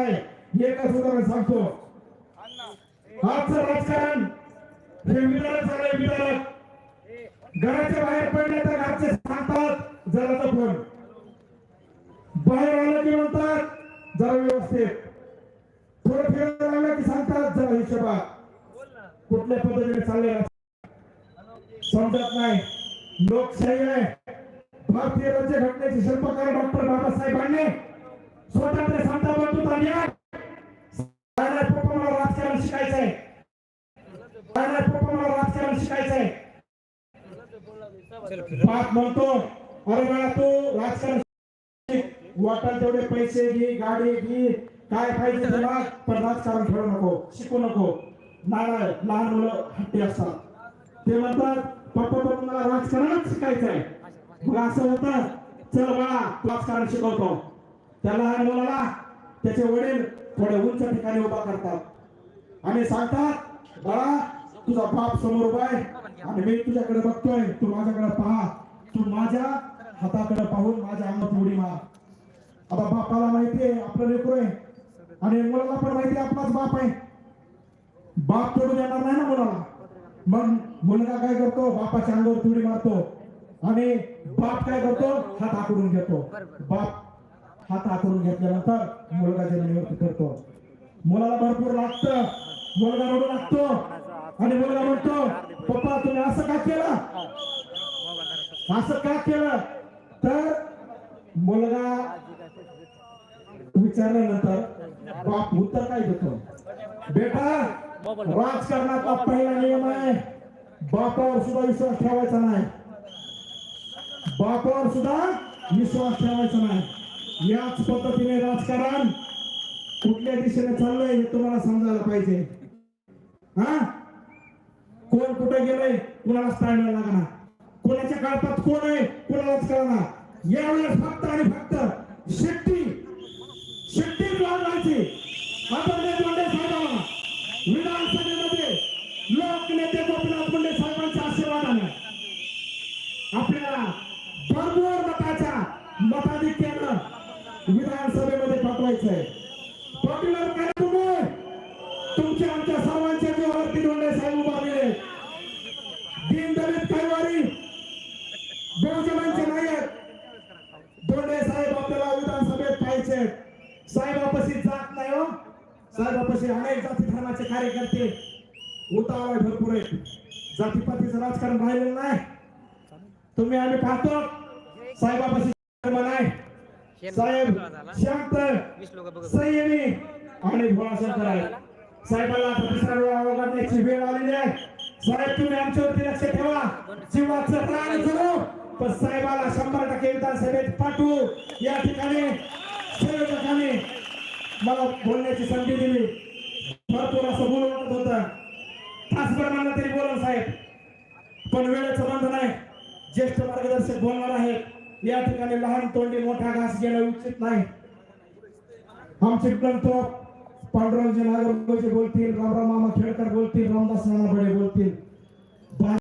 आहे. एकच उदाहरण सांगतो. आजचं राजकारण हे विधारक झालंय विधारक घराच्या बाहेर पडले तर घरचे सांगतात जरा फोन बाहेर आलं की म्हणतात जरा व्यवस्थित. थोडं फिरायला लागलं की सांगतात जरा हिशोबा कुठल्या पद्धतीने चालले समजत नाही. लोकशाही आहे. भारतीय राज्यघटनेचे शिल्पकार डॉक्टर बाबासाहेबांनी स्वतंत्र समता बंधुता न्याय सायनाथ पप्पांना राजकारण शिकायचंय सायनाथ पप्पांना राजकारण शिकायचंय. बाप म्हणतो अरे बाळा तू राजकारण शिक. तेवढे पैसे घे गाडी घे काय पाहिजे तुला पण राजकारण खेळू नको शिकू नको. नारळ लहान मुलं हट्टी असतात. ते म्हणतात पप्पा पण मला राजकारणच शिकायचंय. मग असं होतं चल बाळा राजकारण शिकवतो. त्या लहान मुलाला त्याचे वडील थोडे उंच ठिकाणी उभा करतात. आणि सांगतात बाळा तुझा बाप समोर उभा आहे आणि मी तुझ्याकडे बघतोय. तू माझ्याकडे पहा. तू माझ्या हाताकडे पाहून माझ्या अंगात उडी मार. आता बापाला माहितीये आपलं लेकरू आहे. आणि मुलाला पण माहिती आपलाच बाप आहे. बाप तोडून येणार नाही ना मुलाला. मग मुलगा काय करतो? बापाच्या अंगावर उडी मारतो. आणि बाप काय करतो? हात आकडून घेतो. बाप हात आकडून घेतल्यानंतर मुलगा जमिनीवरती करतो मुलाला भरपूर लागतं. मुलगा रडू लागतो. आणि मुलगा म्हणतो पप्पा तुम्ही असं का केलं? असं का केलं? तर मुलगा विचारल्यानंतर बाप उत्तर काय देतो? बेटा राजकारणाचा पहिला नियम आहे बापावर सुद्धा विश्वास ठेवायचा नाही. बापावर सुद्धा विश्वास ठेवायचा नाही. याच पद्धतीने राजकारण कुठल्या दिशेने चाललंय हे तुम्हाला समजायला पाहिजे. हा? कोण कुठे गेलंय कुणालाच टाळायला लागणार? कोणाच्या काळपात कोण आहे कुणालाच कळणार यावेळेस फक्त आणि फक्त शेट्टी शेट्टी लावायची आपण विधानसभेमध्ये पाठवायचंय काय तुम्ही? तुमच्या आमच्या सर्वांच्या जीवावरती धोंडे साहेब उभारलेले दीनदलित कैवारी बहुजनांचे नायक दोंडे साहेब आपल्याला विधानसभेत पाहिजे साहेब जात नाही हो. साहेब अनेक जाती धर्माचे कार्यकर्ते उतावळ भरपूर आहेत. जातीपातीचं राजकारण राहिलेलं नाही. तुम्ही आम्ही पाहतो. साहेबापाशी धर्म नाही. साहेब शांत संयमी आणि भोळाशंकर आहे साहेबाला आता तिसरा वेळा आलेली आहे. साहेब तुम्ही आमच्यावरती लक्ष ठेवा. जीवाचं प्राण जगू पण साहेबाला शंभर टक्के विधानसभेत पाठवू. या ठिकाणी संयोजकांनी मला बोलण्याची संधी दिली. भरपूर असं बोलून वाटत होतं. तासभर म्हणलं तरी बोला साहेब. पण वेळेचं बंधन आहे. ज्येष्ठ मार्गदर्शक बोलणार आहेत. या ठिकाणी लहान तोंडी मोठा घास घेणं उचित नाही. आमचे ग्रंथ पांडुरंगजी नागरगोजे बोलतील रामराम मामा खेळकर बोलतील रामदास नानाबडे बोलतील.